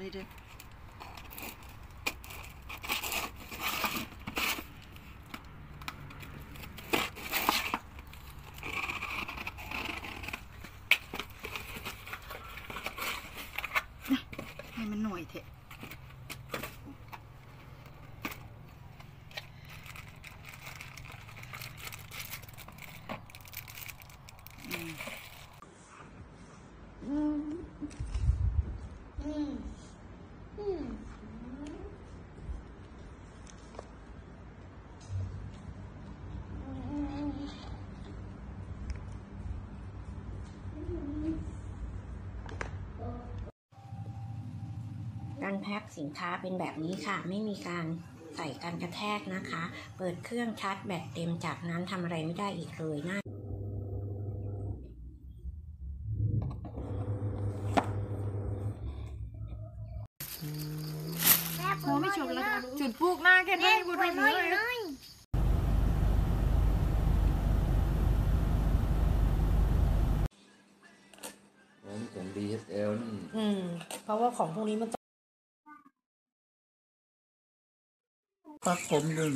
wanted it. Hay. Mm. Mm. การแพ็คสินค้าเป็นแบบนี้ค่ะ ไม่มีการใส่การกระแทกนะคะ เปิดเครื่องชาร์จแบตเต็มจากนั้นทำอะไรไม่ได้อีกเลยน่าโอ้ไม่จบแล้วจุดปุ๊กหน้าแค่นี้กูทำเลยของของ DSL นี่ อืม เพราะว่าของพวกนี้มัน ปักผมหนึ่ง